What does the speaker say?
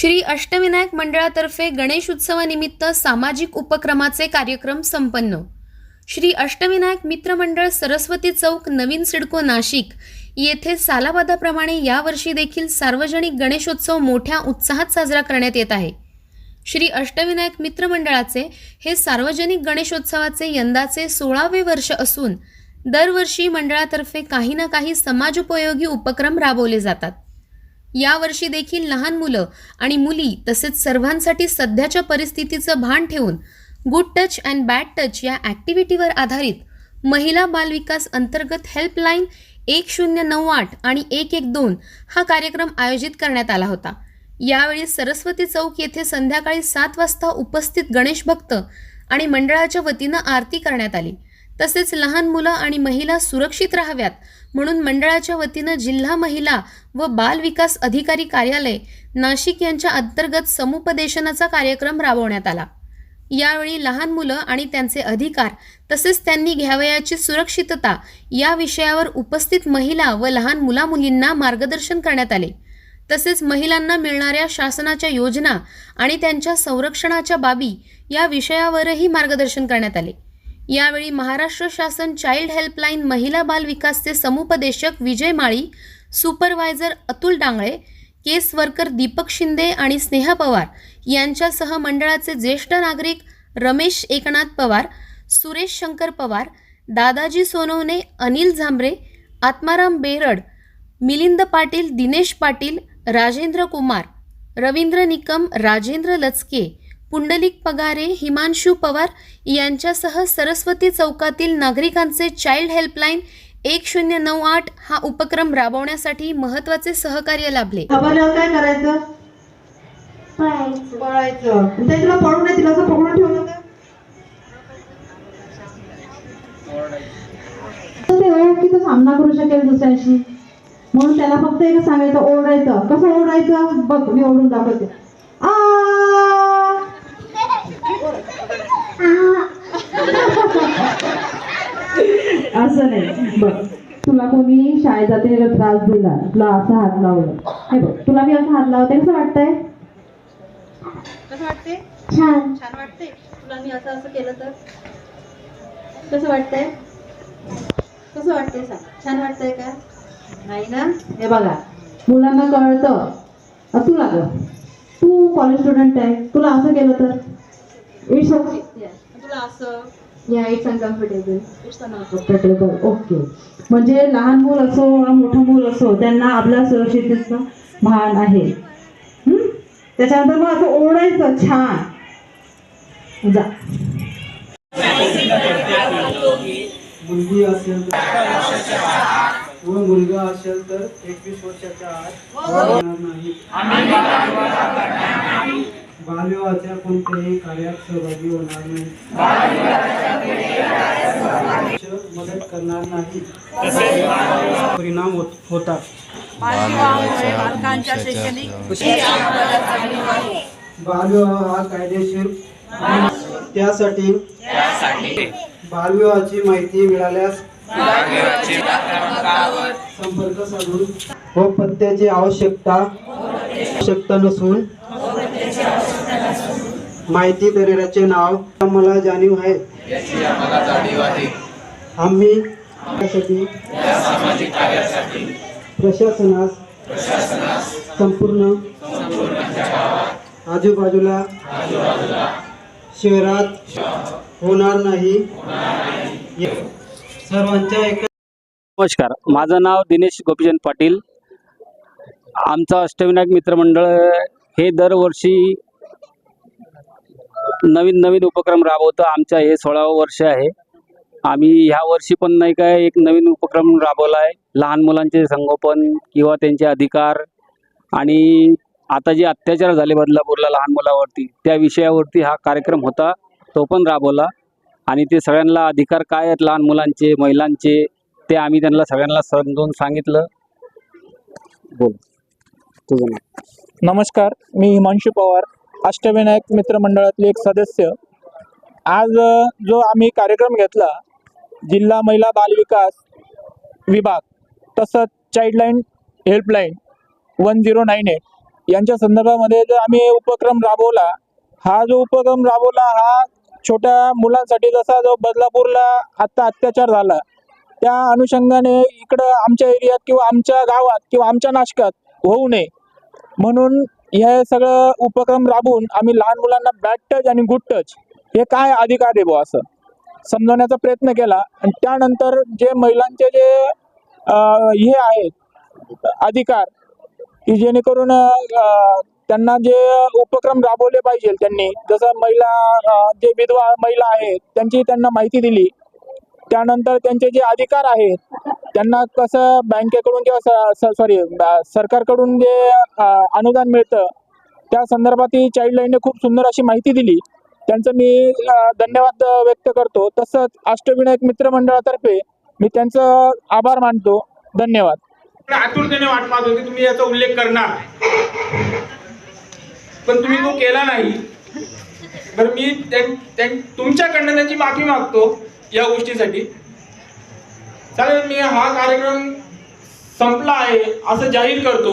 श्री अष्टविनायक मंडळातर्फे गणेश उत्सवानिमित्त सामाजिक उपक्रमाचे कार्यक्रम संपन्न. श्री अष्टविनायक मित्र मंडळ सरस्वती चौक नवीन सिडको नाशिक. येथे सालाबादाप्रमाणे यावर्षी देखील सार्वजनिक गणेशोत्सव मोठ्या उत्साहात साजरा करण्यात येत आहे. श्री अष्टविनायक मित्र मंडळाचे हे सार्वजनिक गणेशोत्सवाचे यंदाचे सोळावे वर्ष असून दरवर्षी मंडळातर्फे काही ना काही समाजोपयोगी उपक्रम राबवले जातात. यावर्षी देखील लहान मुलं आणि मुली तसेच सर्वांसाठी सध्याच्या परिस्थितीचं भान ठेवून good touch and bad touch या ॲक्टिव्हिटीवर आधारित महिला बालविकास अंतर्गत हेल्पलाईन एक शून्य नऊ आठ आणि एक एक दोन हा कार्यक्रम आयोजित करण्यात आला होता. यावेळी सरस्वती चौक येथे संध्याकाळी सात वाजता उपस्थित गणेश भक्त आणि मंडळाच्या वतीनं आरती करण्यात आली. तसेच लहान मुलं आणि महिला सुरक्षित राहाव्यात. म्हणून मंडळाच्या वतीनं जिल्हा महिला व बाल विकास अधिकारी कार्यालय नाशिक यांच्या अंतर्गत समुपदेशनाचा कार्यक्रम राबवण्यात आला. यावेळी लहान मुलं आणि त्यांचे अधिकार तसेच त्यांनी घ्यावयाची सुरक्षितता या विषयावर उपस्थित महिला व लहान मुलामुलींना मार्गदर्शन करण्यात आले. तसेच महिलांना मिळणाऱ्या शासनाच्या योजना आणि त्यांच्या संरक्षणाच्या बाबी या विषयावरही मार्गदर्शन करण्यात आले. यावेळी महाराष्ट्र शासन चाइल्ड हेल्पलाईन महिला बाल विकासचे समुपदेशक Vijay Mali supervisor Atul Dangle case worker Deepak Shinde आणि स्नेहा पवार यांच्यासह मंडळाचे ज्येष्ठ नागरिक रमेश एकनाथ पवार सुरेश शंकर पवार दादाजी सोनवणे अनिल झांबरे आत्माराम बेरड मिलिंद पाटील दिनेश पाटील राजेंद्र कुमार रवींद्र निकम राजेंद्र लचके पुंडलिक पगारे हिमांशू पवार यांच्यासह सरस्वती चौकातील नागरिकांचे चाइल्ड हेल्पलाईन एक शून्य नऊ आठ हा उपक्रम राबवण्यासाठी महत्त्वाचे सहकार्य लाभले. घाबरल्यावर काय करायचं? पळायचं. पळायचं. ते तुला पळून नाही तिला असं पकडून ठेवलं तर ते ओळखीचा सामना करू शकेल दुसऱ्याशी. म्हणून त्याला फक्त एक सांगायचं ओरडायचं. कसं ओरडायचं? बघ मी ओरडून दाखवते. आ असं नाही. बघ तुला कोणी शाळेत जाते त्रास दिला तुला असा हात लावला हे बघ तुला मी असा हात लावते कसं वाटतंय? कसं वाटते छान. छान वाटते तुला मी असं असं केलं तर? कसं वाटतंय? कसं वाटतंय सांग? छान वाटतंय का? नाही ना? हे बघा मुलांना कळतं. तुला ग तू कॉलेज स्टुडंट आहे. तुला असं केलं तर? इट्स ओके तुला असं? Yeah it's uncomfortable it's uncomfortable okay म्हणजे लहान मूल असो वा मोठं मूल असो त्यांना आपल्या सुरक्षिततेचं भान आहे. हम्म? त्याच्यानंतर मग असं ओढायचं छान. जा. मुलगी असेल तर व मुलगा असेल तर एकवीस वर्षाच्या आत होणार नाही. बालविवाहाच्या कोणत्याही कार्यात सहभागी होणार नाही. मदत करणार नाही. परिणाम होत- होतात. बालविवाह हा कायदेशीर त्यासाठी बालविवाहाची माहिती मिळाल्यास संपर्क साधून व पत्त्याची आवश्यकता आवश्यकता नसून माहिती देणाऱ्याचे नाव मला जाणीव आहे. आम्ही त्यासाठी प्रशासनास संपूर्ण आजूबाजूला शहरात होणार नाही. सर्वांच्या एक नमस्कार. माझं नाव दिनेश गोपीचंद पाटील. आमचं अष्टविनायक मित्रमंडळ हे दरवर्षी नवीन नवीन उपक्रम राबवतो. आमच्या हे सोळावं वर्ष आहे. आम्ही ह्या वर्षी पण नाही काय एक नवीन उपक्रम राबवला आहे लहान मुलांचे संगोपन किंवा त्यांचे अधिकार आणि आता जे अत्याचार झाले बदलापूरला लहान मुलावरती त्या विषयावरती हा कार्यक्रम होता तो पण राबवला. आणि ते सगळ्यांना अधिकार काय आहेत लहान मुलांचे महिलांचे ते आम्ही त्यांना सगळ्यांना समजून सांगितलं. बोल. नमस्कार मी हिमांशू पवार. अष्टविनायक मित्रमंडळातले एक सदस्य. आज जो आम्ही कार्यक्रम घेतला जिल्हा महिला बालविकास विभाग तसंच childline helpline one zero nine eight यांच्या संदर्भामध्ये जर आम्ही उपक्रम राबवला हा जो उपक्रम राबवला हा छोट्या मुलांसाठी जसा जो बदलापूरला आत्ता अत्याचार झाला त्या अनुषंगाने इकडं आमच्या एरियात किंवा आमच्या गावात किंवा आमच्या नाशकात होऊ नये. म्हणून हे सगळं उपक्रम राबवून आम्ही लहान मुलांना बॅड टच आणि गुड टच हे काय अधिकार आहे बुवा असं? समजवण्याचा प्रयत्न केला. आणि त्यानंतर जे महिलांचे जे हे आहेत अधिकार की जेणेकरून त्यांना जे उपक्रम राबवले पाहिजे त्यांनी जसं महिला जे विधवा महिला आहेत त्यांची त्यांना माहिती दिली. त्यानंतर त्यांचे जे अधिकार आहेत त्यांना कसं बँकेकडून किंवा सॉरी सरकारकडून जे अनुदान मिळतं त्या संदर्भात ही चाइल्डलाईनने खूप सुंदर अशी माहिती दिली. त्यांचं मी धन्यवाद व्यक्त करतो. तसंच अष्टविनायक मित्र मंडळातर्फे मी त्यांचं आभार मानतो. धन्यवाद. आतुरतेने वाट पाहत होती तुम्ही याचा उल्लेख करणार पण तुम्ही तो केला नाही. तर मी तुमच्याकडनं त्यांची माफी मागतो या गोष्टीसाठी. चालेल मी हा कार्यक्रम संपला आहे असं जाहीर करतो.